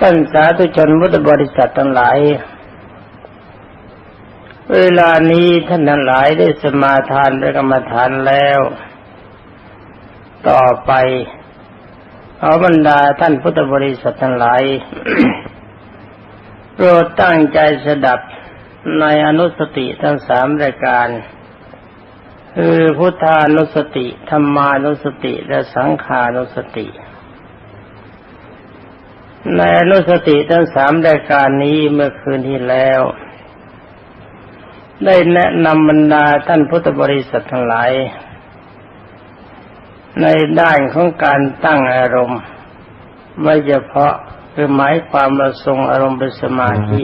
ท่านสาธุชนพุทธบริษัททั้งหลาย เวลานี้ท่านทั้งหลายได้สมาทานและกรรมฐานแล้ว ต่อไปเอาบรรดาท่านพุทธบริษัททั้งหลายโปรดตั้งใจสดับในอนุสติทั้งสามรายการ คือพุทธานุสติธรรมานุสติและสังขานุสติ ในอนุสติทั้งสามรายการนี้เมื่อคืนที่แล้ว ได้แนะนำบรรดาท่านพุทธบริษัททั้งหลาย ในด้านของการตั้งอารมณ์ ไม่เฉพาะคือหมายความประทรงอารมณ์เป็นสมาธิ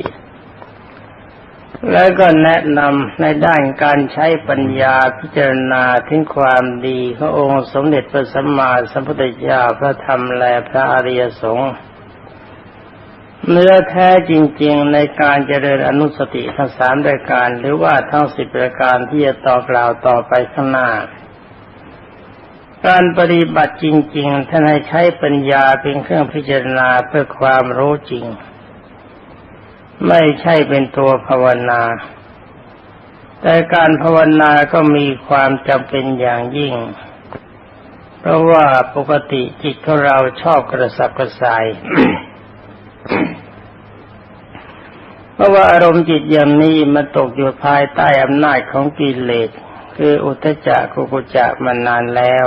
แล้วก็แนะนำในด้านการใช้ปัญญาพิจารณาถึงความดีขององค์สมเด็จพระสัมมาสัมพุทธเจ้าพระธรรมและพระอริยสงฆ์ เนื้อแท้จริง ๆ ในการเจริญอนุสติทั้งสามรายการ หรือว่าทั้งสิบรายการที่จะต่อกล่าวต่อไปข้างหน้า การปฏิบัติจริง ๆ ท่านให้ใช้ปัญญาเป็นเครื่องพิจารณาเพื่อความรู้จริง ไม่ใช่เป็นตัวภาวนา แต่การภาวนาก็มีความจำเป็นอย่างยิ่ง เพราะว่าปกติจิตของเราชอบกระสับกระส่าย เพราะว่าอารมณ์จิตอย่างนี้มันตกอยู่ภายใต้อำนาจของกิเลสคืออุตจักกุกุจักมานานแล้ว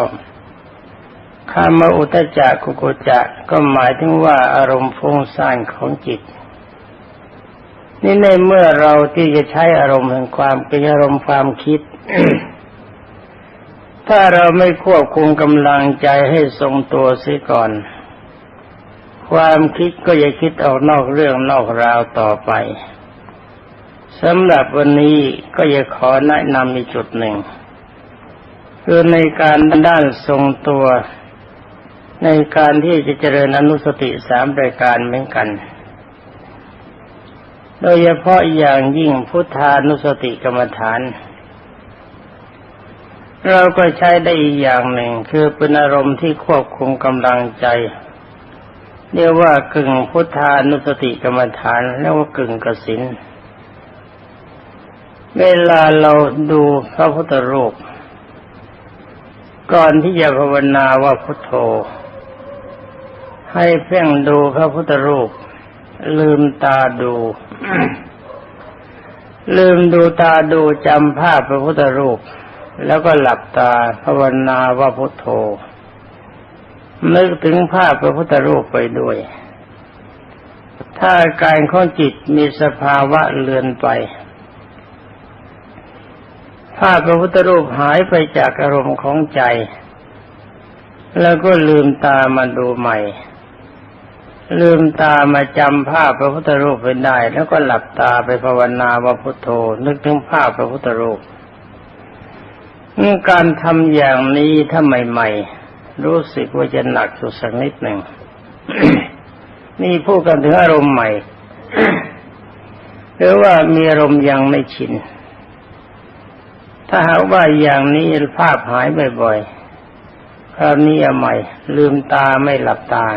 คำว่าอุตจักกุกุจักก็หมายถึงว่าอารมณ์ฟุ้งซ่านของจิต นี่ในเมื่อเราที่จะใช้อารมณ์แห่งความเป็นอารมณ์ความคิด ถ้าเราไม่ควบคุมกำลังใจให้ทรงตัวเสียก่อน ความคิดก็จะคิดออกนอกเรื่องนอกราวต่อไปสำหรับวันนี้ก็จะขอแนะนำอีกจุดหนึ่ง คือในการด้านทรงตัว ในการที่จะเจริญอนุสติสามรายการเหมือนกัน โดยเฉพาะอย่างยิ่งพุทธานุสติกรรมฐาน เราก็ใช้ได้อีกอย่างหนึ่งคือเป็นอารมณ์ที่ควบคุมกำลังใจ เรียกว่ากึ่งพุทธานุสติกรรมฐานแล้วว่ากึ่งกสินเวลาเราดูพระพุทธรูป ก่อนที่จะภาวนาว่าพุทโธ ให้เพ่งดูพระพุทธรูป ลืมตาดู ลืมดูตาดูจำภาพพระพุทธรูป แล้วก็หลับตาภาวนาว่าพุทโธ นึกถึงภาพพระพุทธรูปไปด้วย ถ้าการของจิตมีสภาวะเลือนไป ภาพพระพุทธรูปหายไปจากอารมณ์ของใจ แล้วก็ลืมตามาดูใหม่ ลืมตามาจำภาพพระพุทธรูปไปได้ แล้วก็หลับตาไปภาวนาว่าพุทโธ นึกถึงภาพพระพุทธรูปการทำอย่างนี้ถ้าใหม่ ๆ รู้สึกว่าจะหนักสุดสักนิดหนึ่งนี่พูดกันถึงอารมณ์ใหม่หรือว่ามีอารมณ์ยังไม่ชิน ถ้าหากว่าอย่างนี้ภาพหายบ่อยๆคราวนี้ใหม่ ลืมตาไม่หลับตา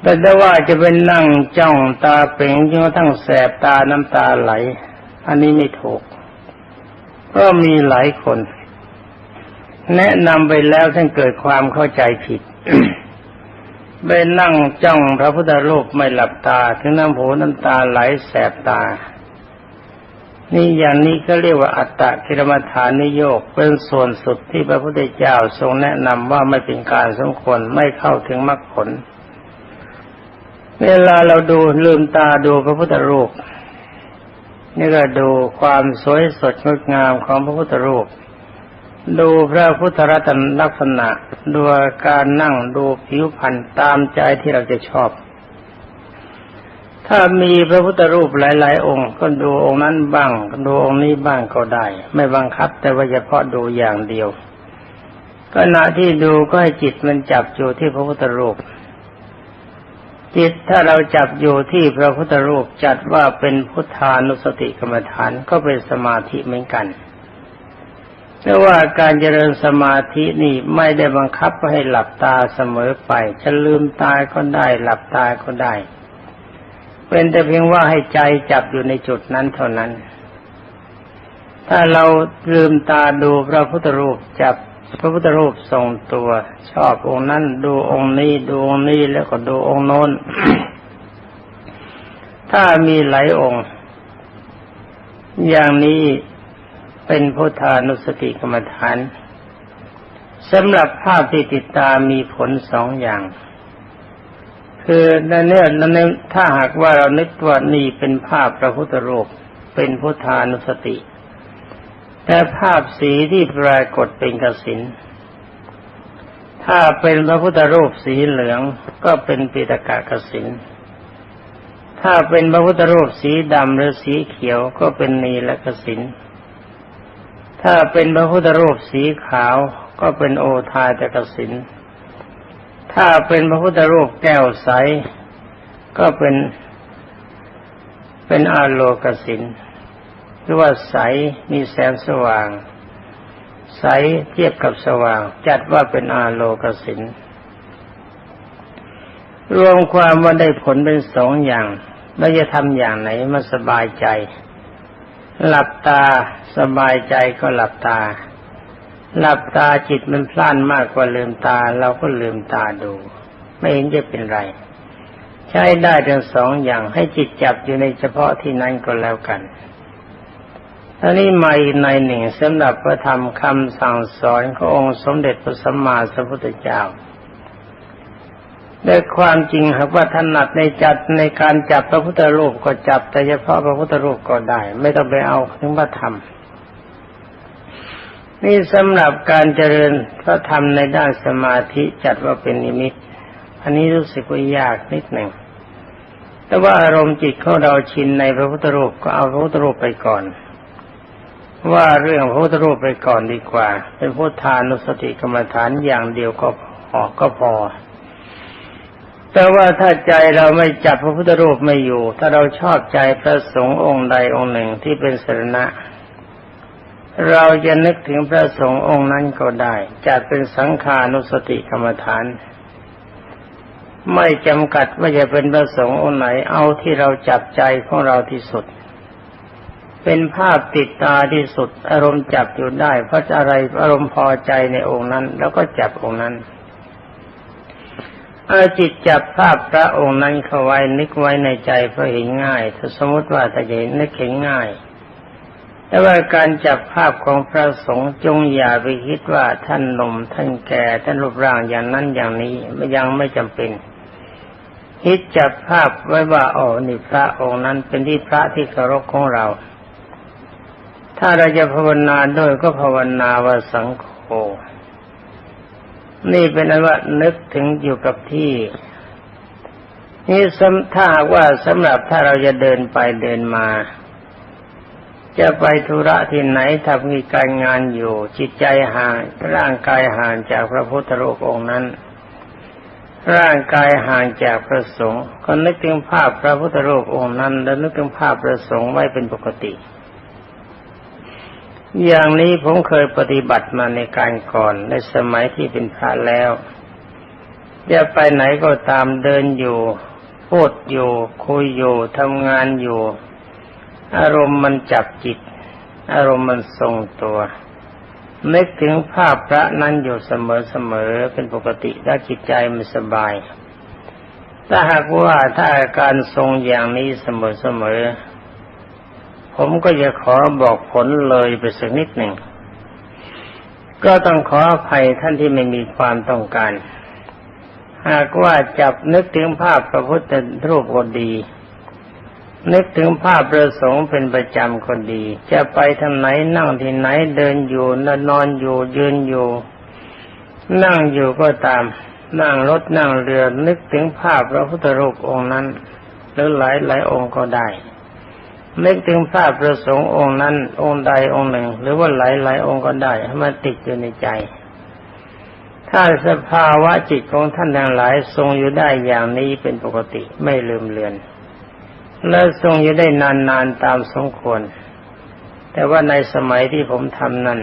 แต่ถ้าว่าจะเป็นนั่งจ้องตาเป่งจนกระทั่งแสบตาน้ำตาไหล อันนี้ไม่ถูก ก็มีหลายคน แนะนำไปแล้วท่านเกิดความเข้าใจผิดไปนั่งจ้องพระพุทธรูปไม่หลับตา ถึงน้ำหูน้ำตาไหลแสบตา นี่อย่างนี้ก็เรียกว่าอัตตะกิรมฐานนิโยกเป็นส่วนสุดที่พระพุทธเจ้าทรงแนะนำว่าไม่เป็นการสมควรไม่เข้าถึงมรรคผล เวลาเราดูลืมตาดูพระพุทธรูปนี่ก็ดูความสวยสดงดงามของพระพุทธรูป ดูพระพุทธรัตนลักษณะดูการนั่งดูผิวพรรณตามใจที่เราจะชอบ ถ้ามีพระพุทธรูปหลาย ๆ องค์ ก็ดูองค์นั้นบ้างดูองค์นี้บ้างก็ได้ ไม่บังคับ แต่ว่าเฉพาะดูอย่างเดียวขณะที่ดูก็ให้จิตมันจับอยู่ที่พระพุทธรูป จิตถ้าเราจับอยู่ที่พระพุทธรูปจัดว่าเป็นพุทธานุสติกรรมฐานก็เป็นสมาธิเหมือนกัน เพราะว่าการเจริญสมาธินี่ไม่ได้บังคับให้หลับตาเสมอไป จะลืมตาก็ได้หลับตาก็ได้ เป็นแต่เพียงว่าให้ใจจับอยู่ในจุดนั้นเท่านั้น ถ้าเราลืมตาดูพระพุทธรูปจับพระพุทธรูปทรงตัว ชอบองค์นั้นดูองค์นี้ดูองค์นี้แล้วก็ดูองค์โน้น ถ้ามีหลายองค์ อย่างนี้ เป็นพุทธานุสติกรรมฐานสำหรับภาพที่ติดตามมีผลสองอย่าง คือในเนื้อในถ้าหากว่าเรานึกว่านี่เป็นภาพพระพุทธรูปเป็นพุทธานุสติ แต่ภาพสีที่ปรากฏเป็นกสินถ้าเป็นพระพุทธรูปสีเหลืองก็เป็นปิตกะกสินถ้าเป็นพระพุทธรูปสีดำหรือสีเขียวก็เป็นนีและกสิน ถ้าเป็นพระพุทธรูปสีขาวก็เป็นโอทายตกสิน ถ้าเป็นพระพุทธรูปแก้วใส ก็เป็น เป็นอาโลกสินหรือว่าใสมีแสงสว่าง ใสเทียบกับสว่าง จัดว่าเป็นอาโลกสินรวมความว่าได้ผลเป็นสองอย่างแล้วจะทำอย่างไหนมาสบายใจ หลับตาสบายใจก็หลับตา หลับตาจิตมันพล่านมากกว่าลืมตา เราก็ลืมตาดู ไม่เห็นจะเป็นไร ใช้ได้ทั้งสองอย่างให้จิตจับอยู่ในเฉพาะที่นั้นก็แล้วกันท่านี้มาอีกในหนึ่งสำหรับพระธรรมคำสั่งสอนขององค์สมเด็จพระสัมมาสัมพุทธเจ้า แต่ความจริงหากว่าถนัดในจัดในการจับพระพุทธรูปก็จับ แต่เฉพาะพระพุทธรูปก็ได้ ไม่ต้องไปเอาถึงพระธรรมนี่สำหรับการเจริญพระธรรมในด้านสมาธิจัดว่าเป็นนิมิต อันนี้รู้สึกว่ายากนิดหนึ่งแต่ว่าอารมณ์จิตของเราชินในพระพุทธรูปก็เอาพระพุทธรูปไปก่อน ว่าเรื่องพระพุทธรูปไปก่อนดีกว่า เป็นพุทธานุสติกรรมฐานอย่างเดียวก็พอก็พอ แต่ว่าถ้าใจเราไม่จับพระพุทธรูปไม่อยู่ ถ้าเราชอบใจพระสงฆ์องค์ใดองค์หนึ่งที่เป็นสรณะ เราจะนึกถึงพระสงฆ์องค์นั้นก็ได้จัดเป็นสังขานุสติกรรมฐาน ไม่จำกัดว่าจะเป็นพระสงฆ์องค์ไหนเอาที่เราจับใจของเราที่สุด เป็นภาพติดตาที่สุด อารมณ์จับอยู่ได้ เพราะอะไรอารมณ์พอใจในองค์นั้น แล้วก็จับองค์นั้น เอาจิตจับภาพพระองค์นั้นเข้าไว้นึกไว้ในใจเพราะเห็นง่าย ถ้าสมมติว่าถ้าเห็นนึกเห็นง่าย แต่ว่าการจับภาพของพระสงฆ์จงอย่าไปคิดว่าท่านหนุ่มท่านแก่ท่านรูปร่างอย่างนั้นอย่างนี้ยังไม่จำเป็นคิดจับภาพไว้ว่าอ๋อนี่พระองค์นั้นเป็นที่พระที่เคารพของเรา ถ้าเราจะภาวนาด้วยก็ภาวนาว่าสังโฆ นี่เป็นอันว่านึกถึงอยู่กับที่ นี่ถ้าหาว่าสำหรับถ้าเราจะเดินไปเดินมา จะไปธุระที่ไหนถ้ามีการงานอยู่ จิตใจห่างร่างกายห่างจากพระพุทธรูปองค์นั้น ร่างกายห่างจากพระสงฆ์ก็นึกถึงภาพพระพุทธรูปองค์นั้น แล้วนึกถึงภาพพระสงฆ์ไว้เป็นปกติ อย่างนี้ผมเคยปฏิบัติมาในการก่อนในสมัยที่เป็นพระแล้วจะไปไหนก็ตามเดินอยู่พูดอยู่คุยอยู่ทำงานอยู่ อารมณ์มันจับจิต อารมณ์มันทรงตัวนึกถึงภาพพระนั้นอยู่เสมอๆเป็นปกติและจิตใจมันสบาย ถ้าหากว่าถ้าอาการทรงอย่างนี้เสมอๆ ผมก็จะขอบอกผลเลยไปสักนิดหนึ่ง ก็ต้องขออภัยท่านที่ไม่มีความต้องการ หากว่าจับนึกถึงภาพพระพุทธรูปก็ดี นึกถึงภาพประสงค์เป็นประจำก็ดี จะไปทางไหนนั่งที่ไหนเดินอยู่นอนอยู่ยืนอยู่ นั่งอยู่ก็ตาม นั่งรถนั่งเรือนึกถึงภาพพระพุทธรูปองค์นั้น หรือหลายหลายองค์ก็ได้ นึกถึงภาพประสงค์องค์นั้น องค์ใดองค์หนึ่ง หรือว่าหลายหลายองค์ก็ได้ให้มันติดอยู่ในใจ ถ้าสภาวะจิตของท่านทั้งหลายทรงอยู่ได้อย่างนี้เป็นปกติไม่ลืมเลือน และทรงอยู่ได้นานๆตามสมควร แต่ว่าในสมัยที่ผมทำนั้น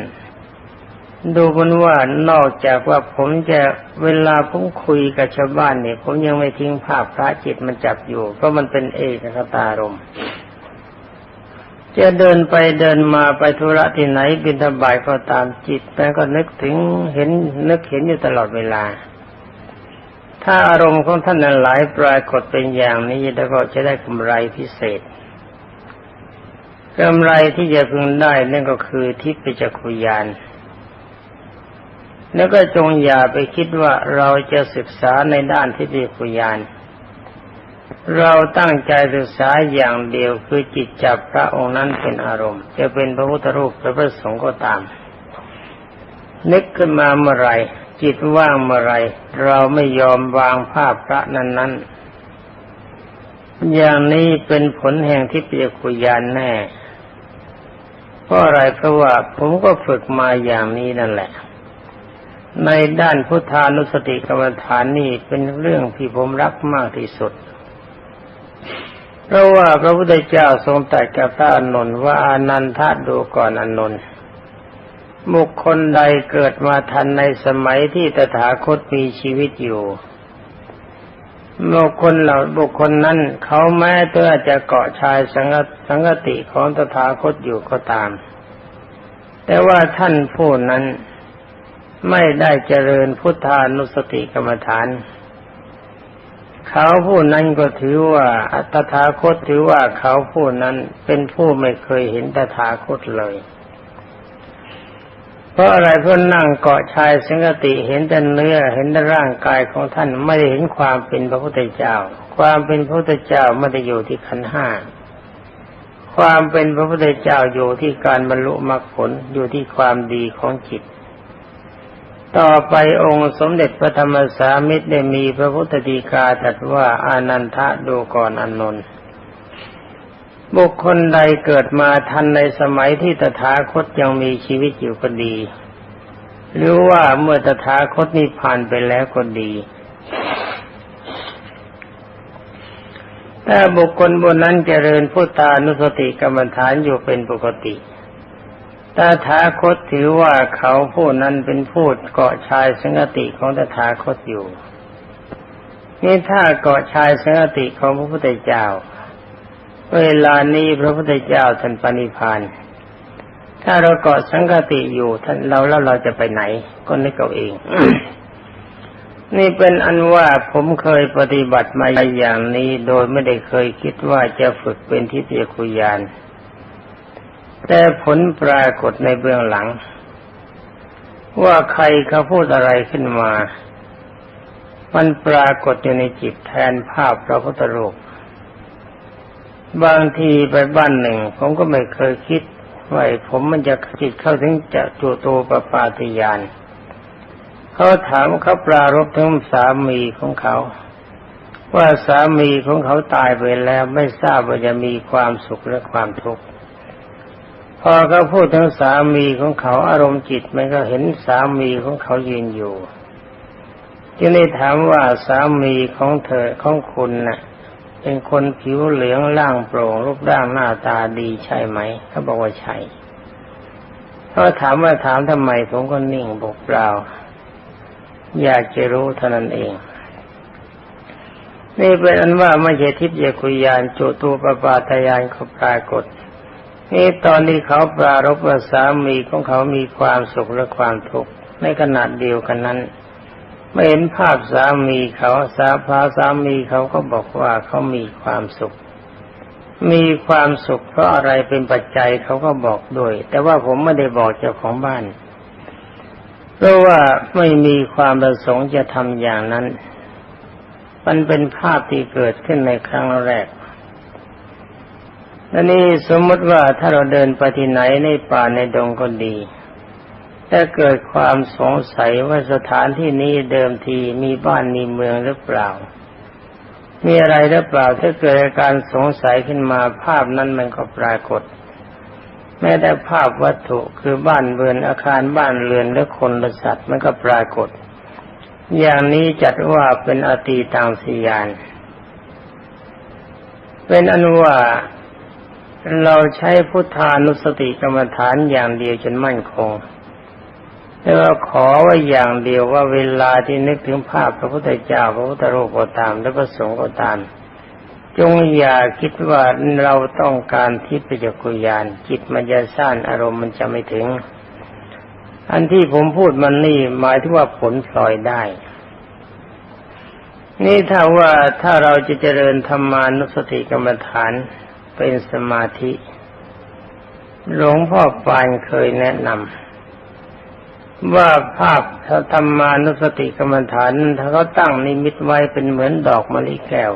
ดูมันว่านอกจากว่าผมจะเวลาผมคุยกับชาวบ้านเนี่ย ผมยังไม่ทิ้งภาพพระจิตมันจับอยู่ เพราะมันเป็นเอกคตารมณ์ จะเดินไปเดินมาไปธุระที่ไหนบินทบายก็ตามจิตแต่ก็นึกถึงเห็นนึกเห็นอยู่ตลอดเวลา ถ้าอารมณ์ของท่านนั้นหลายปรากฏเป็นอย่างนี้แล้วก็จะได้กำไรพิเศษกำไรที่จะพึงได้นั่นก็คือทิพยจักขุยานแล้วก็จงอย่าไปคิดว่าเราจะศึกษาในด้านทิพยจักขุยาน เราตั้งใจศึกษาอย่างเดียวคือจิตจับพระองค์นั้นเป็นอารมณ์ จะเป็นพระพุทธรูปหรือพระสงฆ์ก็ตาม นึกขึ้นมาเมื่อไรจิตว่างเมื่อไรเราไม่ยอมวางภาพพระนั้นนั้นอย่างนี้เป็นผลแห่งทิพยคุยานแน่เพราะอะไรเพราะว่าผมก็ฝึกมาอย่างนี้นั่นแหละ ในด้านพุทธานุสติกรรมฐานนี่เป็นเรื่องที่ผมรักมากที่สุด เพราะว่าพระพุทธเจ้าทรงตรัสกับพระอานนท์ว่าอานันทะดูก่อนอานนท์บุคคลใดเกิดมาทันในสมัยที่ตถาคตมีชีวิตอยู่บุคคลเหล่าบุคคลนั้นเขาแม้ตัวจะเกาะชายสังสังกติของตถาคตอยู่ก็ตาม แต่ว่าท่านผู้นั้นไม่ได้เจริญพุทธานุสติกรรมฐาน เขาผู้นั้นก็ถือว่าตถาคตถือว่าเขาผู้นั้นเป็นผู้ไม่เคยเห็นตถาคตเลย เพราะอะไรเพราะนั่งเกาะชายสังกติเห็นแต่เนื้อเห็นแต่ร่างกายของท่านไม่ได้เห็นความเป็นพระพุทธเจ้า ความเป็นพระพุทธเจ้าไม่ได้อยู่ที่ขันห้าความเป็นพระพุทธเจ้าอยู่ที่การบรรลุมรรคผลอยู่ที่ความดีของจิต ต่อไปองค์สมเด็จพระธรรมสามิตรได้มีพระพุทธดีกาตรัสว่าอานันทะดูก่อนอนนท์บุคคลใดเกิดมาทันในสมัยที่ตถาคตยังมีชีวิตอยู่ก็ดี หรือว่าเมื่อตถาคตนิพพานไปแล้วก็ดี แต่บุคคลบนนั้นเจริญพุทธานุสติกรรมฐานอยู่เป็นปกติ ตาถาคตถือว่าเขาผู้นั้นเป็นผู้เกาะชายสังกติของตถาคตอยู่ นี่ถ้าเกาะชายสังกติของพระพุทธเจ้า เวลานี้พระพุทธเจ้าท่านปณิพานถ้าเราเกาะสังกติอยู่ท่านเราแล้วเราจะไปไหน ก็นึกเอาเอง นี่เป็นอันว่าผมเคยปฏิบัติมาอย่างนี้ โดยไม่ได้เคยคิดว่าจะฝึกเป็นทิฏฐิคุยาน แต่ผลปรากฏในเบื้องหลัง ว่าใครเขาพูดอะไรขึ้นมา มันปรากฏอยู่ในจิตแทนภาพพระพุทธรูปบางทีไปบ้านหนึ่ง ผมก็ไม่เคยคิดว่าผมมันจะจิตเข้าถึงจะจุโตปปาติยานเขาถามเขาปรารบถึงสามีของเขา ว่าสามีของเขาตายไปแล้วไม่ทราบว่าจะมีความสุขหรือความทุกข์ พอเขาพูดถึงสามีของเขาอารมณ์จิตมันก็เห็นสามีของเขายืนอยู่จึงได้ถามว่าสามีของเธอของคุณนะ่ะ เป็นคนผิวเหลืองร่างโปร่งรูปร่างหน้าตาดีใช่ไหมเขาบอกว่าใช่เขาถามว่าถามทำไมผมก็นิ่งบอกเปล่า อยากจะรู้เท่านั้นเอง นี่เป็นอันว่าไม่ใช่ทิพย์เยคุยานจุตูปปาตยานเขาปรากฏ นี่ตอนที่เขาปรารบว่าสามีของเขามีความสุขและความทุกข์ในขนาดเดียวกันนั้นไม่เห็นภาพสามีเขาสาพาสามีเขาก็บอกว่าเขามีความสุข มีความสุขเพราะอะไรเป็นปัจจัยเขาก็บอกด้วย แต่ว่าผมไม่ได้บอกเจ้าของบ้าน เพราะว่าไม่มีความประสงค์จะทำอย่างนั้น มันเป็นภาพที่เกิดขึ้นในครั้งแรก และนี่สมมติว่าถ้าเราเดินไปที่ไหนในป่าในดงก็ดีถ้าเกิดความสงสัยว่าสถานที่นี้เดิมทีมีบ้านมีเมืองหรือเปล่า มีอะไรหรือเปล่าถ้าเกิดการสงสัยขึ้นมาภาพนั้นมันก็ปรากฏ แม้แต่ภาพวัตถุคือบ้านเรือนอาคารบ้านเรือนและคนและสัตว์มันก็ปรากฏ อย่างนี้จัดว่าเป็นอตีตังสียาน เป็นอนุว่า เราใช้พุทธานุสติกรรมฐานอย่างเดียวจนมั่นคงแต่ว่าขอไว้อย่างเดียวว่าเวลาที่นึกถึงภาพพระพุทธเจ้าพระพุทธรูปก็ตามและพระสงฆ์ก็ตาม จงอย่าคิดว่าเราต้องการทิพยกุยานจิตมันจะสร้างอารมณ์มันจะไม่ถึง อันที่ผมพูดมันนี่หมายถึงว่าผลพลอยได้ นี่ถ้าว่าถ้าเราจะเจริญธรรมานุสติกรรมฐาน เป็นสมาธิ หลวงพ่อปานเคยแนะนำว่าภาพธรรมานุสติกรรมฐานถ้าเขาตั้งนิมิตไว้เป็นเหมือนดอกมะลิแก้ว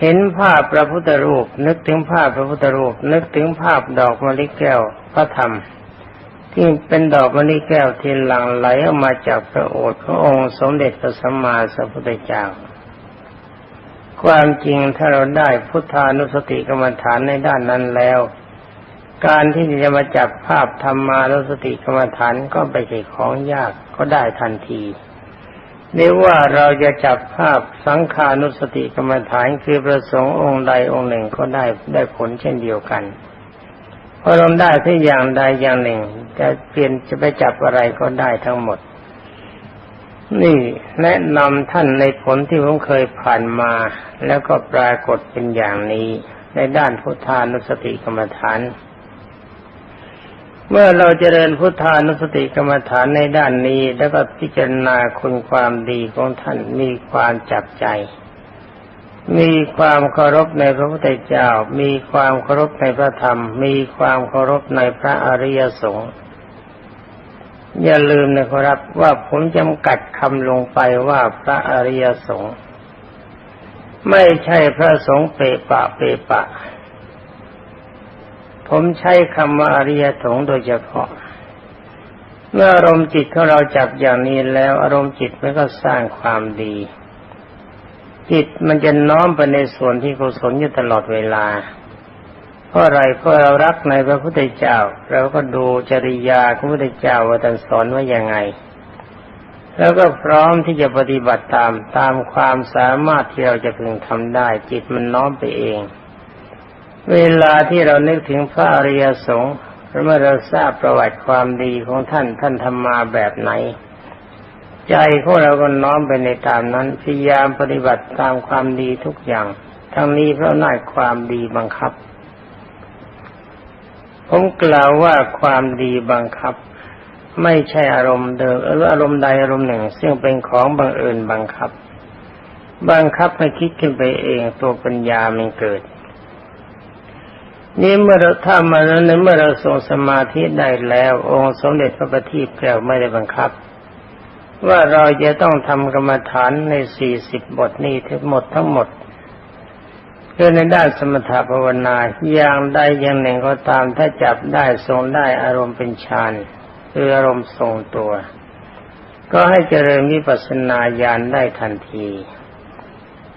เห็นภาพพระพุทธรูป นึกถึงภาพพระพุทธรูป นึกถึงภาพดอกมะลิแก้วพระธรรม ที่เป็นดอกมะลิแก้วที่หลั่งไหลออกมาจากพระโอษฐ์ขององค์สมเด็จพระสัมมาสัมพุทธเจ้า ความจริงถ้าเราได้พุทธานุสติกรรมฐานในด้านนั้นแล้ว การที่จะมาจับภาพธรรมานุสติกรรมฐานก็ไปใช่ของยากก็ได้ทันทีเรียกว่าเราจะจับภาพสังขานุสติกรรมฐานคือประสงค์องค์ใดองค์หนึ่งก็ได้ได้ผลเช่นเดียวกันพอเราได้ที่อย่างใดอย่างหนึ่ง จะเปลี่ยนจะไปจับอะไรก็ได้ทั้งหมด นี่แนะนำท่านในผลที่ผมเคยผ่านมา แล้วก็ปรากฏเป็นอย่างนี้ในด้านพุทธานุสติกรรมฐาน เมื่อเราจเจริญพุทธานุสติกรรมฐานในด้านนี้ แล้วก็พิจารณาคุณความดีของท่านมีความจับใจ มีความเคารพในพระพุทธเจ้า มีความเคารพในพระธรรม มีความเคารพในพระอริยสงฆ์ อย่าลืมนะครับว่าผมจำกัดคำลงไปว่าพระอริยสงฆ์ไม่ใช่พระสงฆ์เปปะเปปะ ผมใช้คำว่าอริยสงฆ์โดยเฉพาะ เมื่ออารมณ์จิตของเราจับอย่างนี้แล้ว อารมณ์จิตมันก็สร้างความดี จิตมันจะน้อมไปในส่วนที่กุศลอยู่ตลอดเวลา เพราะอะไรเพราะเรารักในพระพุทธเจ้าเราก็ดูจริยาของพระพุทธเจ้าว่าท่านสอนว่ายังไง แล้วก็พร้อมที่จะปฏิบัติตามตามความสามารถที่เราจะพึงทำได้ จิตมันน้อมไปเอง เวลาที่เรานึกถึงพระอริยสงฆ์เมื่อเราทราบประวัติความดีของท่านท่านทำมาแบบไหน ใจของเราก็น้อมไปในตามนั้นพยายามปฏิบัติตามความดีทุกอย่าง ทั้งนี้เพราะน่ายความดีบังคับ ผมกล่าวว่าความดีบังคับ ไม่ใช่อารมณ์เดิมหรืออารมณ์ใดอารมณ์หนึ่ง ซึ่งเป็นของบังเอิญบังคับ บังคับให้คิดขึ้นไปเองตัวปัญญามันเกิด นี่เมื่อเราถ้ามาแล้วในเมื่อเราทรงสมาธิได้แล้ว องค์สมเด็จพระบัณฑิตแก้วไม่ได้บังคับ ว่าเราจะต้องทำกรรมฐานในสี่สิบบทนี้ทั้งหมดทั้งหมด คือในด้านสมถภาวนาอย่างใดอย่างหนึ่งก็ตามถ้าจับได้ทรงได้อารมณ์เป็นฌานคืออารมณ์ทรงตัว ก็ให้เจริญวิปัสสนาญาณได้ทันที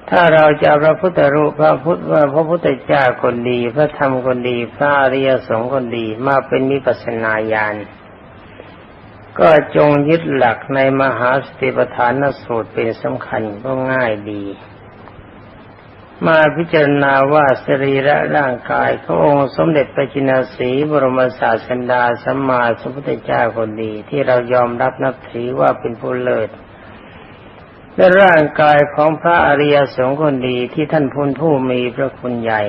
ถ้าเราจะพระพุทธรูปพระพุทธว่าพระพุทธเจ้าคนดี พระธรรมคนดี พระอริยสงฆ์คนดีมาเป็นวิปัสสนาญาณก็จงยึดหลักในมหาสติปัฏฐานสูตรเป็นสำคัญก็ง่ายดี มาพิจารณาว่าสรีระร่างกายขององค์สมเด็จพระจินสีบรมศาสดาสัมมาสัมพุทธเจ้าคนดี ที่เรายอมรับนับถือว่าเป็นผู้เลิศและร่างกายของพระอริยสงฆ์คนดีที่ท่านพุนผู้มีพระคุณใหญ่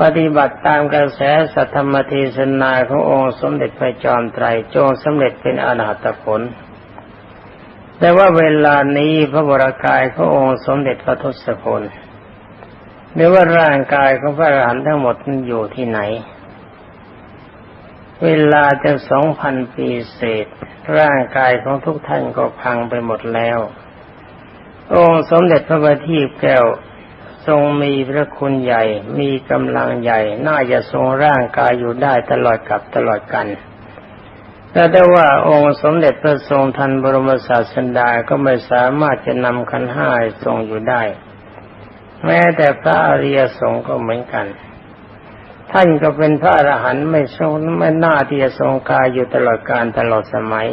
ปฏิบัติตามกระแสสัทธรรมเทศนาขององค์สมเด็จพระจอมไตรจงสำเร็จเป็นอรหัตผลแต่ว่าเวลานี้พระบรากายขององค์สมเด็จพระทศพล หรือว่าร่างกายของพระอรหันต์ทั้งหมดนั้นอยู่ที่ไหน เวลาจะสองพันปีเศษ ร่างกายของทุกท่านก็พังไปหมดแล้ว องค์สมเด็จพระบัณฑิตแก้วทรงมีพระคุณใหญ่ มีกำลังใหญ่ น่าจะทรงร่างกายอยู่ได้ตลอดกับตลอดกันแต่ได้ว่าองค์สมเด็จพระทรงทันบรมศาสดาก็ไม่สามารถจะนำขันห้าทรงอยู่ได้ แม้แต่พระอริยสงฆ์ก็เหมือนกัน ท่านก็เป็นพระอรหันต์ไม่ทรงไม่น่าที่จะทรงกายอยู่ตลอดการตลอดสมัย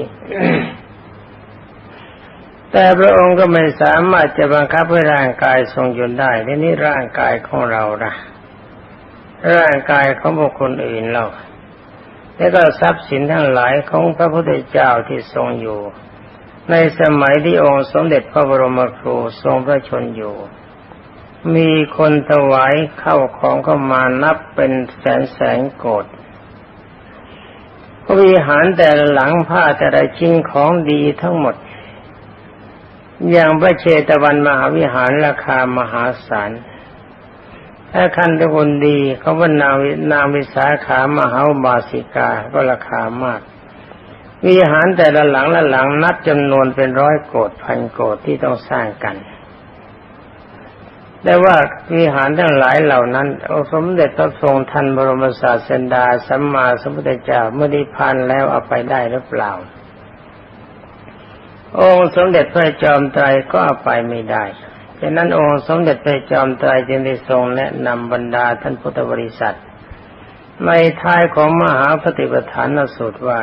แต่พระองค์ก็ไม่สามารถจะบังคับให้ร่างกายทรงอยู่ได้ทีนี้ร่างกายของเราละร่างกายของบุคคลอื่นเราแล้วก็ทรัพย์สินทั้งหลายของพระพุทธเจ้าที่ทรงอยู่ ในสมัยที่องค์สมเด็จพระบรมครูทรงพระชนอยู่ มีคนถวายเข้าของเข้ามานับเป็นแสนแสนโกดวิหารแต่ละหลังผ้าแต่ละชิ้นของดีทั้งหมด อย่างพระเชตวันมหาวิหารราคามหาศาลถ้าคันทุคนดีเขาว่านางนางวิสาขามหาบาสิกาก็ราคามาก วิหารแต่ละหลังละหลังนับจำนวนเป็นร้อยโกดพันโกดที่ต้องสร้างกัน แต่ว่าวิหารทั้งหลายเหล่านั้นองค์สมเด็จพระทรงทันบรมศาสดาสัมมาสัมพุทธเจ้าเมื่อได้พันแล้วเอาไปได้หรือเปล่า องค์สมเด็จพระจอมไตรก็เอาไปไม่ได้ฉะนั้นองค์สมเด็จพระจอมไตรจึงได้ทรงแนะนำบรรดาท่านพุทธบริษัท ในท้ายของมหาปฏิปทานสูตรว่า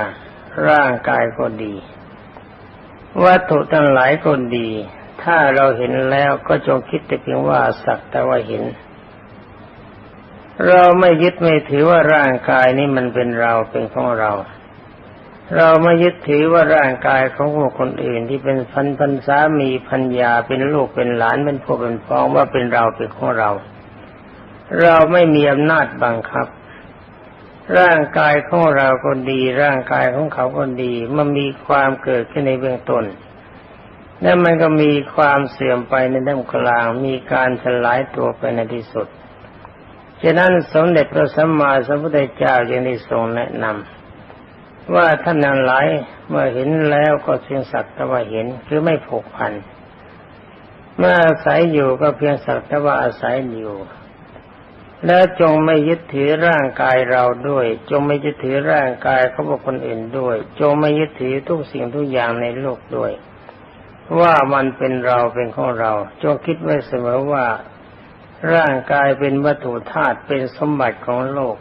ร่างกายก็ดี วัตถุทั้งหลายก็ดี ถ้าเราเห็นแล้วก็จงคิดแต่เพียงว่าสักแต่ว่าเห็น เราไม่ยึดไม่ถือว่าร่างกายนี้มันเป็นเราเป็นของเรา เราไม่ยึดถือว่าร่างกายของคนอื่นที่เป็นพันพันสามีพันยาเป็นลูกเป็นหลานเป็นพ่อเป็นพ้องว่าเป็นเราเป็นของเรา เราไม่มีอำนาจบังคับร่างกายของเราก็ดี ร่างกายของเขาก็ดี มันมีความเกิดขึ้นในเบื้องต้น แล้วมันก็มีความเสื่อมไปในด้านกลาง มีการสลายตัวไปในที่สุด ฉะนั้นสมเด็จพระสัมมาสัมพุทธเจ้าจึงได้ทรงแนะนำว่าท่านนั้นหลายเมื่อเห็นแล้วก็เพียงสักแต่ว่าเห็นคือไม่ผูกพัน เมื่ออาศัยอยู่ก็เพียงสักแต่ว่าอาศัยอยู่แล้วจงไม่ยึดถือร่างกายเราด้วย จงไม่ยึดถือร่างกายเขาบอกคนอื่นด้วย จงไม่ยึดถือทุกสิ่งทุกอย่างในโลกด้วย ว่ามันเป็นเราเป็นของเรา จงคิดไว้เสมอว่าร่างกายเป็นวัตถุธาตุเป็นสมบัติของโลก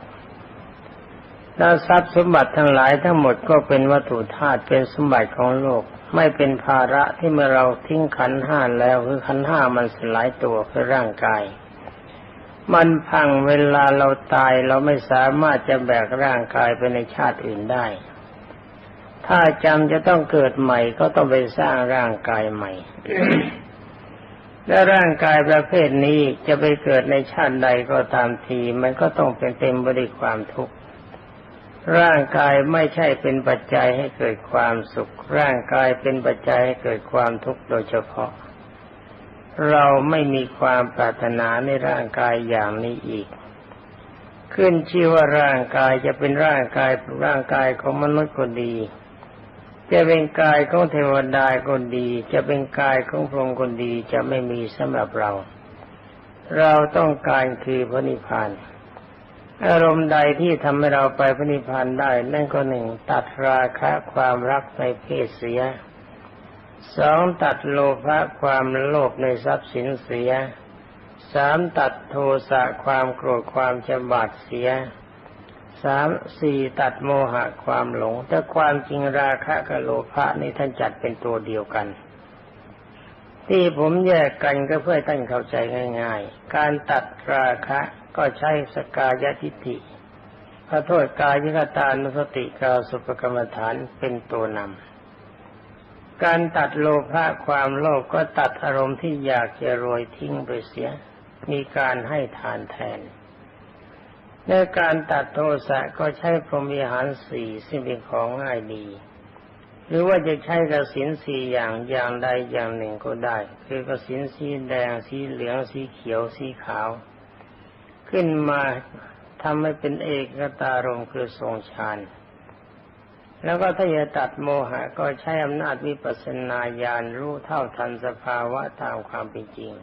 แล้วทรัพย์สมบัติทั้งหลายทั้งหมดก็เป็นวัตถุธาตุเป็นสมบัติของโลก ไม่เป็นภาระที่เมื่อเราทิ้งขันห้าแล้วคือขันห้ามันสลายตัวคือร่างกาย มันพังเวลาเราตายเราไม่สามารถจะแบกร่างกายไปในชาติอื่นได้ ถ้าจำจะต้องเกิดใหม่ก็ต้องไปสร้างร่างกายใหม่ และร่างกายประเภทนี้จะไปเกิดในชาติใดก็ตามที มันก็ต้องเป็นเต็มไปด้วยความทุกข์ ร่างกายไม่ใช่เป็นปัจจัยให้เกิดความสุข ร่างกายเป็นปัจจัยให้เกิดความทุกข์โดยเฉพาะ เราไม่มีความปรารถนาในร่างกายอย่างนี้อีกขึ้นชื่อว่าร่างกายจะเป็นร่างกายร่างกายของมนุษย์ก็ดี จะเป็นกายของเทวดาก็ดี จะเป็นกายของพรหมก็ดีจะไม่มีสำหรับเรา เราต้องการคือพระนิพพานอารมณ์ใดที่ทำให้เราไปพระนิพพานได้ นั่นก็หนึ่งตัดราคะความรักในเพศเสียสองตัดโลภะความโลภในทรัพย์สินเสียสามตัดโทสะความโกรธความจำบาดเสีย สามสี่ตัดโมหะความหลง แต่ความจริงราคะกับโลภะนี่ท่านจัดเป็นตัวเดียวกัน ที่ผมแยกกันก็เพื่อท่านเข้าใจง่าย ๆ การตัดราคะก็ใช้สกายทิฏฐิพระโทษกายกตานุสติกาสุปกรรมฐานเป็นตัวนำการตัดโลภะความโลภก็ตัดอารมณ์ที่อยากจะรวยทิ้งไปเสีย มีการให้ทานแทน ในการตัดโทสะก็ใช้พรหมีหารสี่ซึ่งเป็นของง่ายดี หรือว่าจะใช้กระสินสี่อย่างอย่างใดอย่างหนึ่งก็ได้ คือกระสินสีแดงสีเหลืองสีเขียวสีขาว ขึ้นมาทำให้เป็นเอกตารมคือทรงฌานแล้วก็ถ้าจะตัดโมหะก็ใช้อำนาจวิปัสสนาญาณรู้เท่าทันสภาวะตามความเป็นจริง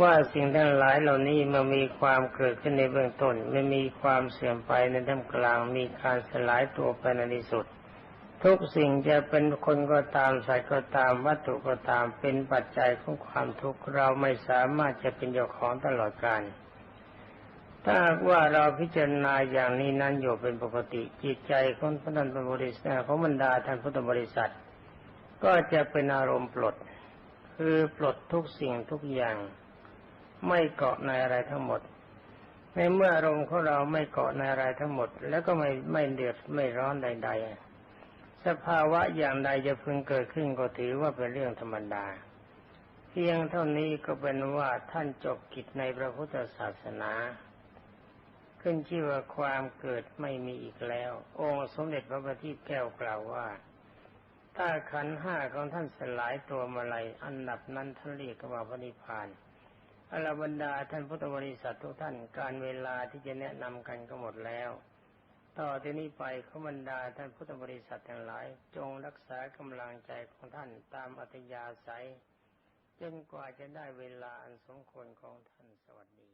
ว่าสิ่งทั้งหลายเหล่านี้มันมีความเกิดขึ้นในเบื้องต้นไม่มีความเสื่อมไปในท่ามกลางมีการสลายตัวไปในที่สุด ทุกสิ่งจะเป็นคนก็ตามสัตว์ก็ตามวัตถุก็ตามเป็นปัจจัยของความทุกข์เราไม่สามารถจะเป็นเจ้าของตลอดกาลถ้าว่าเราพิจารณาอย่างนี้นั้นอยู่เป็นปกติจิตใจของพระนันตบริษัทของบรรดาท่านพุทธบริษัท ก็จะเป็นอารมณ์ปลด คือปลดทุกสิ่งทุกอย่าง ไม่เกาะในอะไรทั้งหมด ในเมื่ออารมณ์ของเราไม่เกาะในอะไรทั้งหมด แล้วก็ไม่ไม่เดือดไม่ร้อนใด ๆ สภาวะอย่างใดจะพึงเกิดขึ้นก็ถือว่าเป็นเรื่องธรรมดา เพียงเท่านี้ก็เป็นว่าท่านจบกิจในพระพุทธศาสนาขึ้นชื่อว่าความเกิดไม่มีอีกแล้ว องค์สมเด็จพระบัณฑิตแก้วกล่าวว่า ถ้าขันห้าของท่านสลายตัวมาลัยอันดับนั้นท่านเรียกว่าพระนิพพาน อรบรรดาท่านพุทธบริษัททุกท่านการเวลาที่จะแนะนำกันก็หมดแล้ว ต่อที่นี้ไปขบรรดาท่านพุทธบริษัททั้งหลาย จงรักษากำลังใจของท่านตามอัธยาศัยจนกว่าจะได้เวลาอันสมควรของท่านสวัสดี